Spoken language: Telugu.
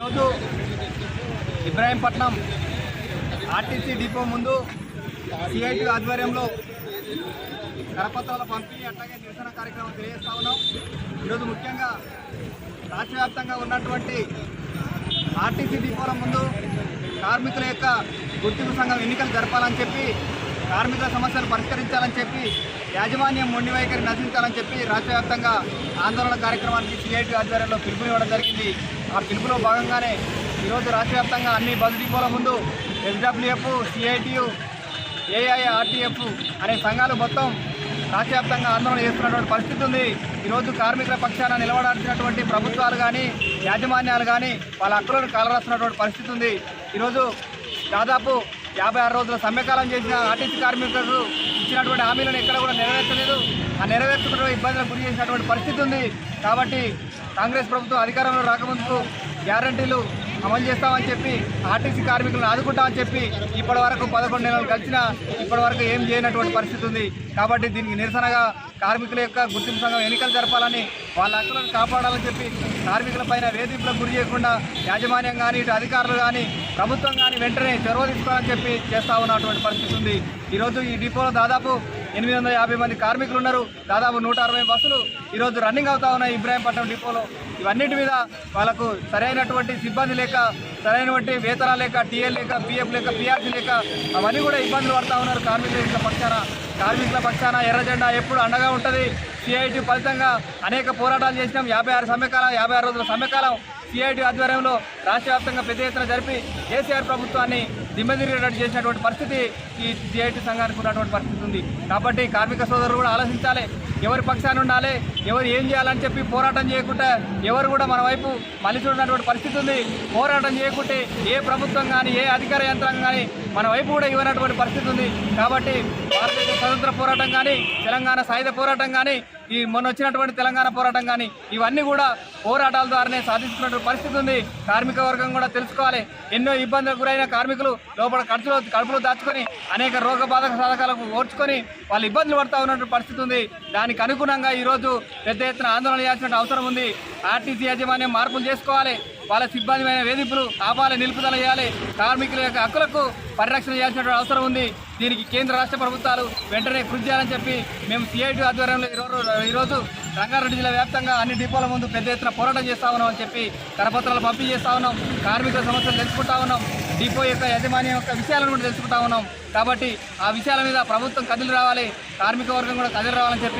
ఈరోజు ఇబ్రాహీంపట్నం ఆర్టీసీ డిపో ముందు సిఐటి ఆధ్వర్యంలో కరపత్రాల పంపిణీ అట్లాగే నిరసన కార్యక్రమం తెలియజేస్తా ఉన్నాం. ఈరోజు ముఖ్యంగా రాష్ట్ర వ్యాప్తంగా ఉన్నటువంటి ఆర్టీసీ డిపోల ముందు కార్మికుల యొక్క గుర్తింపు సంఘం ఎన్నికలు జరపాలని చెప్పి కార్మికుల సమస్యలు పరిష్కరించాలని చెప్పి యాజమాన్యం మొండి వైఖరి నశించాలని చెప్పి రాష్ట్రవ్యాప్తంగా ఆందోళన కార్యక్రమానికి సిఐటి ఆధ్వర్యంలో పిలుపునివ్వడం జరిగింది. ఆ పిలుపులో భాగంగానే ఈరోజు రాష్ట్రవ్యాప్తంగా అన్ని బస్ డిపోల ముందు ఎస్డబ్ల్యూఎఫ్ సిఐటియు ఏఐ ఆర్టీఎఫ్ అనే సంఘాలు మొత్తం రాష్ట్రవ్యాప్తంగా ఆందోళన చేస్తున్నటువంటి పరిస్థితి ఉంది. ఈరోజు కార్మికుల పక్షాన నిలబడాల్సినటువంటి ప్రభుత్వాలు కానీ యాజమాన్యాలు కానీ వాళ్ళ హక్కులను కాలరాస్తున్నటువంటి పరిస్థితి ఉంది. ఈరోజు దాదాపు యాభై ఆరు రోజుల సమ్మెకాలం చేసిన ఆర్టీసీ కార్మికులకు ఇచ్చినటువంటి హామీలను ఎక్కడ కూడా నెరవేర్చలేదు. ఆ నెరవేర్చుకున్న ఇబ్బందులకు గురి చేసినటువంటి పరిస్థితి ఉంది. కాబట్టి కాంగ్రెస్ ప్రభుత్వం అధికారంలో రాకముందుకు గ్యారంటీలు అమలు చేస్తామని చెప్పి ఆర్టీసీ కార్మికులను ఆదుకుంటామని చెప్పి ఇప్పటి వరకు పదకొండు నెలలు కలిసినా ఇప్పటి వరకు ఏం చేయనటువంటి పరిస్థితి ఉంది. కాబట్టి దీనికి నిరసనగా కార్మికుల యొక్క గుర్తింపు సంఘం ఎన్నికలు జరపాలని వాళ్ళ హక్కులను కాపాడాలని చెప్పి కార్మికుల పైన వేధింపులకు గురి చేయకుండా యాజమాన్యం కానీ ఇటు అధికారులు కానీ ప్రభుత్వం కానీ వెంటనే చొరవ తీసుకోవాలని చెప్పి చేస్తా ఉన్నటువంటి పరిస్థితి ఉంది. ఈరోజు ఈ డిపోలో దాదాపు ఎనిమిది వందల యాభై మంది కార్మికులు ఉన్నారు. దాదాపు నూట అరవై బస్సులు ఈరోజు రన్నింగ్ అవుతా ఉన్నాయి ఇబ్రాహీంపట్నం డిపోలో. ఇవన్నిటి మీద వాళ్ళకు సరైనటువంటి సిబ్బంది లేక సరైనటువంటి వేతనాలు లేక టీఎల్ లేక పిఎఫ్ లేక పిఆర్సీ లేక అవన్నీ కూడా ఇబ్బందులు పడతా ఉన్నారు కార్మికుల పక్షాన. కార్మికుల పక్షాన ఎర్ర జెండా ఎప్పుడు అండగా ఉంటుంది. సిఐటి ఫలితంగా అనేక పోరాటాలు చేసినాం. యాభై ఆరు సమ్మెకాలం యాభై ఆరు రోజుల సమ్మెకాలం సిఐటి ఆధ్వర్యంలో రాష్ట్ర వ్యాప్తంగా పెద్ద ఎత్తున జరిపి కేసీఆర్ ప్రభుత్వాన్ని దిమ్మదిరిగేటట్టు చేసినటువంటి పరిస్థితి ఈ సిఐటి సంఘానికి ఉన్నటువంటి పరిస్థితి ఉంది. కాబట్టి కార్మిక సోదరులు కూడా ఆలోచించాలి. ఎవరి పక్షాన్ని ఉండాలి ఎవరు ఏం చేయాలని చెప్పి పోరాటం చేయకుండా ఎవరు కూడా మన వైపు మళ్ళీ చూడనటువంటి పరిస్థితి ఉంది. పోరాటం చేయకుంటే ఏ ప్రభుత్వం కానీ ఏ అధికార యంత్రాంగం కానీ మన వైపు కూడా ఇవ్వనటువంటి పరిస్థితి ఉంది. కాబట్టి భారతదేశ స్వతంత్ర పోరాటం కానీ తెలంగాణ సాయుధ పోరాటం కానీ ఈ మొన్న వచ్చినటువంటి తెలంగాణ పోరాటం కానీ ఇవన్నీ కూడా పోరాటాల ద్వారానే సాధించుకున్నటువంటి పరిస్థితి ఉంది. కార్మిక వర్గం కూడా తెలుసుకోవాలి. ఎన్నో ఇబ్బందులకు గురైన కార్మికులు లోపల ఖర్చులో కడుపులో దాచుకొని అనేక రోగ బాధక సాధకాలకు ఓర్చుకొని వాళ్ళు ఇబ్బందులు పడతా ఉన్నటువంటి పరిస్థితి ఉంది. దానికి అనుగుణంగా ఈరోజు పెద్ద ఎత్తున ఆందోళన చేయాల్సిన అవసరం ఉంది. ఆర్టీసీ యాజమాన్యం మార్పులు చేసుకోవాలి. వాళ్ళ సిబ్బందిమైన వేధింపులు ఆపాలి నిలుపుదల చేయాలి. కార్మికుల యొక్క హక్కులకు పరిరక్షణ చేయాల్సినటువంటి అవసరం ఉంది. దీనికి కేంద్ర రాష్ట్ర ప్రభుత్వాలు వెంటనే కృషి చేయాలని చెప్పి మేము సిఐటి ఆధ్వర్యంలో ఈరోజు ఈరోజు రంగారెడ్డి జిల్లా వ్యాప్తంగా అన్ని డిపోల ముందు పెద్ద ఎత్తున పోరాటం చేస్తా ఉన్నాం అని చెప్పి కరపత్రాలు పంపిణీ చేస్తా ఉన్నాం. కార్మికుల సమస్యలు తెలుసుకుంటా ఉన్నాం. డిపో యొక్క యాజమాన్యం యొక్క విషయాలను కూడా తెలుసుకుంటా ఉన్నాం. కాబట్టి ఆ విషయాల మీద ప్రభుత్వం కదిలి రావాలి. కార్మిక వర్గం కూడా కదిలి రావాలని చెప్పి